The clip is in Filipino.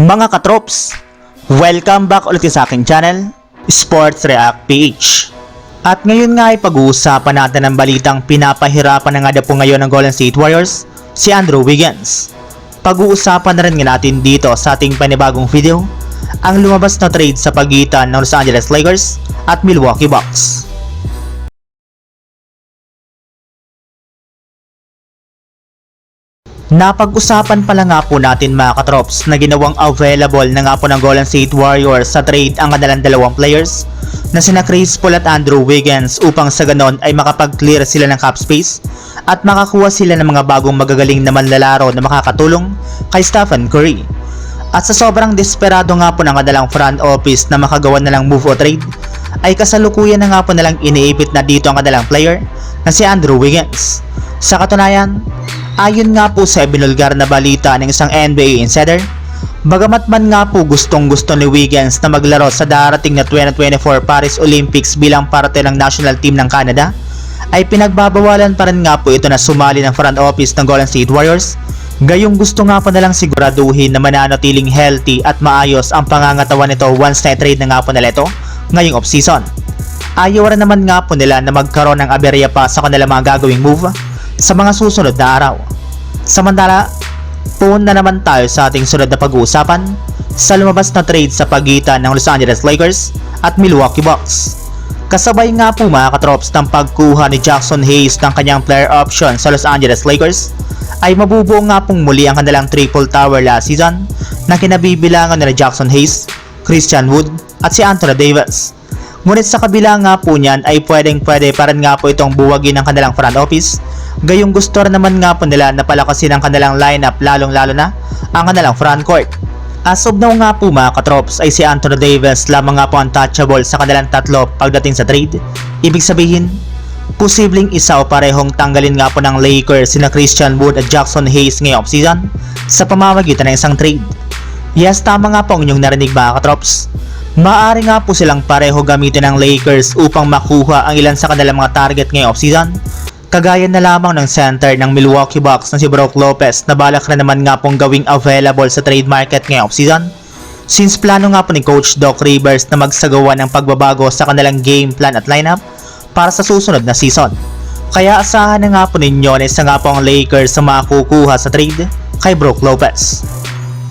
Mga katrops, welcome back ulit sa aking channel, Sports React PH. At ngayon nga ay pag-uusapan natin ang balitang pinapahirapan na nga po ngayon ng Golden State Warriors, si Andrew Wiggins. Pag-uusapan na rin nga natin dito sa ating panibagong video, ang lumabas na trade sa pagitan ng Los Angeles Lakers at Milwaukee Bucks. Napag-usapan pala nga po natin mga katrops na ginawang available na nga po ng Golden State Warriors sa trade ang kanilang dalawang players na sina Chris Paul at Andrew Wiggins upang sa ganon ay makapag-clear sila ng cap space at makakuha sila ng mga bagong magagaling na manlalaro na makakatulong kay Stephen Curry. At sa sobrang desperado nga po ng kanilang front office na makagawa na lang move o trade, ay kasalukuyan na nga po nalang iniipit na dito ang kanilang player na si Andrew Wiggins. Sa katunayan, ayon nga po sa binulgar na balita ng isang NBA insider, bagamat man nga po gustong gusto ni Wiggins na maglaro sa darating na 2024 Paris Olympics bilang parte ng national team ng Canada, ay pinagbabawalan pa rin nga po ito na sumali ng front office ng Golden State Warriors Gayong gusto nga po nalang siguraduhin na mananatiling healthy at maayos ang pangangatawan nito once na trade na nga po nila ito ngayong offseason. Ayaw rin naman nga po nila na magkaroon ng aberya pa sa kanilang mga gagawing move sa mga susunod na araw. Samantala, puun na naman tayo sa ating sunod na pag-uusapan sa lumabas na trade sa pagitan ng Los Angeles Lakers at Milwaukee Bucks. Kasabay nga po mga katrops ng pagkuha ni Jackson Hayes ng kanyang player option sa Los Angeles Lakers ay mabubuo nga pong muli ang kanilang triple tower last season na kinabibilangan nila Jackson Hayes, Christian Wood at si Anthony Davis. Ngunit sa kabila nga po niyan ay pwedeng pwede pa rin nga po itong buwagin ng kanilang front office gayong gusto naman nga po nila na palakasin ang kanilang lineup lalong lalo na ang kanilang front court. As of now nga po mga katrops ay si Anthony Davis lamang nga po untouchable sa kanilang tatlo pagdating sa trade. Ibig sabihin, posibleng isa o parehong tanggalin nga po ng Lakers sina Christian Wood at Jackson Hayes ngayong offseason sa pamamagitan ng isang trade. Yes, tama nga po ang inyong narinig mga katrops. Maaari nga po silang pareho gamitin ng Lakers upang makuha ang ilan sa kanilang mga target ngayong offseason. Kagaya na lamang ng center ng Milwaukee Bucks na si Brook Lopez na balak na naman nga pong gawing available sa trade market ngayong offseason. Since plano nga po ni Coach Doc Rivers na magsagawa ng pagbabago sa kanilang game plan at lineup para sa susunod na season. Kaya asahan na nga po ninyo na isa nga po ang Lakers sa makukuha sa trade kay Brook Lopez.